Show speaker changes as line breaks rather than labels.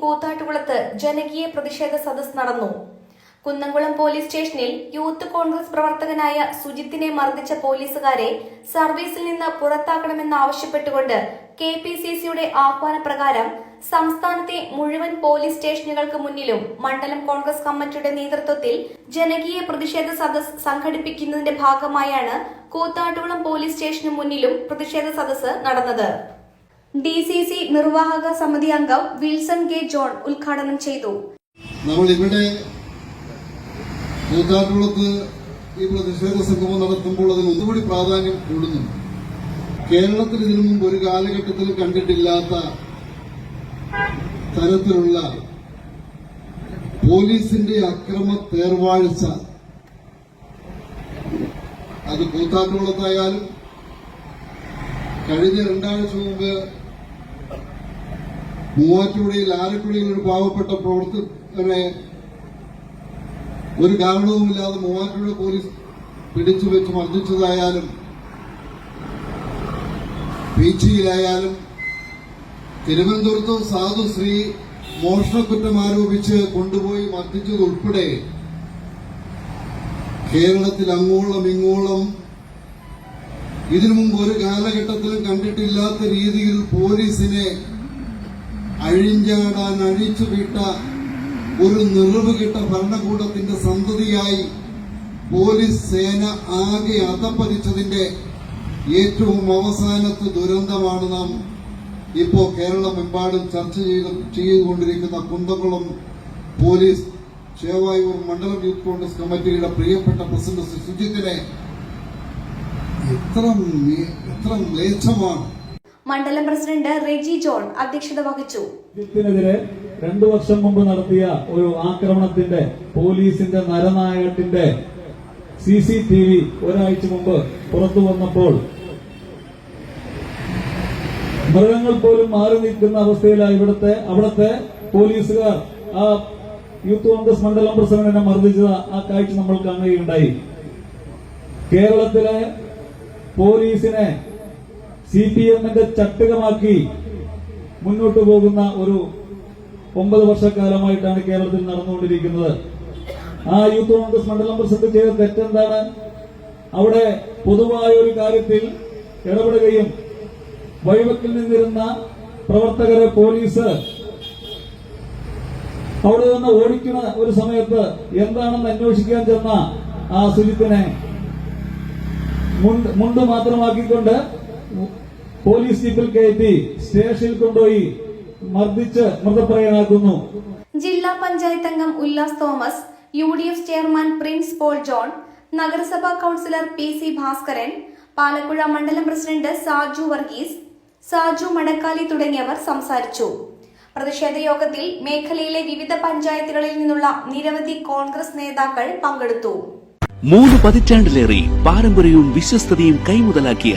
കൂത്താട്ടുകുളത്ത് ജനകീയ പ്രതിഷേധ സദസ് നടന്നു. കുന്നംകുളം പോലീസ് സ്റ്റേഷനിൽ യൂത്ത് കോൺഗ്രസ് പ്രവർത്തകനായ സുജിത്തിനെ മർദ്ദിച്ച പോലീസുകാരെ സർവീസിൽ നിന്ന് പുറത്താക്കണമെന്നാവശ്യപ്പെട്ടുകൊണ്ട് കെ പി സി സിയുടെ ആഹ്വാനപ്രകാരം സംസ്ഥാനത്തെ മുഴുവൻ പോലീസ് സ്റ്റേഷനുകൾക്ക് മുന്നിലും മണ്ഡലം കോൺഗ്രസ് കമ്മിറ്റിയുടെ നേതൃത്വത്തിൽ ജനകീയ പ്രതിഷേധ സദസ് സംഘടിപ്പിക്കുന്നതിന്റെ ഭാഗമായാണ് കൂത്താട്ടുകുളം പോലീസ് സ്റ്റേഷന് മുന്നിലും പ്രതിഷേധ സദസ് നടന്നത്. ഡി സി സി നിർവാഹക സമിതി അംഗം വിൽസൺ കെ ജോൺ ഉദ്ഘാടനം ചെയ്തു.
നമ്മൾ ഇവിടെ ഈ പ്രതിഷേധ സംഗമം നടത്തുമ്പോൾ അതിന് ഒന്നുകൂടി പ്രാധാന്യം കൂടുന്നു കേരളത്തിൽ ഇതിനു മുമ്പ് ഒരു കാലഘട്ടത്തിൽ കണ്ടിട്ടില്ലാത്ത തരത്തിലുള്ള പോലീസിന്റെ അക്രമ തേർവാഴ്ച. അത് കൂത്താട്ടുകുളത്തായാലും കഴിഞ്ഞ രണ്ടാഴ്ച മുമ്പ് മൂവാറ്റുപുഴയിൽ ആലപ്പുഴയിൽ ഒരു പാവപ്പെട്ട പ്രവർത്തകനെ ഒരു കാരണവുമില്ലാതെ മൂവാറ്റുപുഴ പോലീസ് പിടിച്ചു വെച്ച് മർദ്ദിച്ചതായാലും പീച്ചിയിലായാലും തിരുവനന്തപുരത്ത് സാധു ശ്രീ മോഷണക്കുറ്റം ആരോപിച്ച് കൊണ്ടുപോയി മർദ്ദിച്ചതുൾപ്പെടെ കേരളത്തിൽ അങ്ങോളം ഇങ്ങോളം ഇതിനു മുമ്പ് ഒരു കാലഘട്ടത്തിലും കണ്ടിട്ടില്ലാത്ത രീതിയിൽ പോലീസിനെ അഴിഞ്ചാടാൻ അഴിച്ചുവിട്ട ഒരു നിറവ് കിട്ട ഭരണകൂടത്തിന്റെ സന്തതിയായി പോലീസ് സേന ആകെ അധപ്പതിച്ചതിന്റെ ഏറ്റവും അവസാനത്തെ ദുരന്തമാണ് നാം ഇപ്പോ കേരളമെമ്പാടും ചർച്ച ചെയ്ത് ചെയ്തുകൊണ്ടിരിക്കുന്ന കുന്തകുളം പോലീസ് ചേവായൂർ മണ്ഡലം യൂത്ത് കോൺഗ്രസ് കമ്മിറ്റിയുടെ പ്രിയപ്പെട്ട പ്രസിഡന്റ് സുജിത്തിനെ എത്ര എത്ര മ്ലേച്ഛമാണ്.
മണ്ഡലം പ്രസിഡന്റ് റെജി ജോൺ അധ്യക്ഷത വഹിച്ചു.
രണ്ടു വർഷം മുമ്പ് നടത്തിയ ഒരു ആക്രമണത്തിന്റെ പോലീസിന്റെ നരനായകത്തിന്റെ സി സി ടി വി ഒരാഴ്ച മുമ്പ് പുറത്തു വന്നപ്പോൾ മൃഗങ്ങൾ പോലും മാറി നിൽക്കുന്ന അവസ്ഥയിലാണ് ഇവിടുത്തെ അവിടുത്തെ പോലീസുകാർ ആ യൂത്ത് കോൺഗ്രസ് മണ്ഡലം പ്രസിഡന്റിനെ മർദ്ദിച്ചത് ആ കാഴ്ച നമ്മൾ കാണുകയുണ്ടായി. കേരളത്തിലെ പോലീസിനെ സി പി എമ്മിന്റെ ചട്ടുകമാക്കി മുന്നോട്ടു പോകുന്ന ഒരു ഒമ്പത് വർഷക്കാലമായിട്ടാണ് കേരളത്തിൽ നടന്നുകൊണ്ടിരിക്കുന്നത്. ആ യൂത്ത് കോൺഗ്രസ് മണ്ഡലം പ്രസിഡന്റ് ചെയ്ത തെറ്റെന്താണ്? അവിടെ പൊതുവായ ഒരു കാര്യത്തിൽ ഇടപെടുകയും വൈവക്കിൽ നിന്നിരുന്ന പ്രവർത്തകരെ പോലീസ് അവിടെ നിന്ന് ഓടിക്കുന്ന ഒരു സമയത്ത് എന്താണെന്ന് അന്വേഷിക്കാൻ ചെന്ന ആ സുജിത്തിനെ മുണ്ട് മാത്രമാക്കിക്കൊണ്ട് പോലീസ് ജീപ്പിൽ കയറ്റി സ്റ്റേഷനിൽ കൊണ്ടുപോയി മർദ്ദിച്ച് മൃതപ്രയനാക്കുന്നു.
ജില്ലാ പഞ്ചായത്ത് അംഗം Ullas Thomas U D F chairman Prince Paul John നഗരസഭാ councillor P C Bhaskaran Palakkuzha മണ്ഡലം പ്രസിഡന്റ് സാജു വർഗീസ് സാജു മടക്കാലി തുടങ്ങിയവർ സംസാരിച്ചു. പ്രതിഷേധ യോഗത്തിൽ മേഖലയിലെ വിവിധ പഞ്ചായത്തുകളിൽ നിന്നുള്ള നിരവധി കോൺഗ്രസ് നേതാക്കൾ പങ്കെടുത്തു.
മൂന്ന് പതിറ്റാണ്ടിലേറെ പാരമ്പര്യവും വിശ്വസ്തതയും കൈമുതലാക്കിയ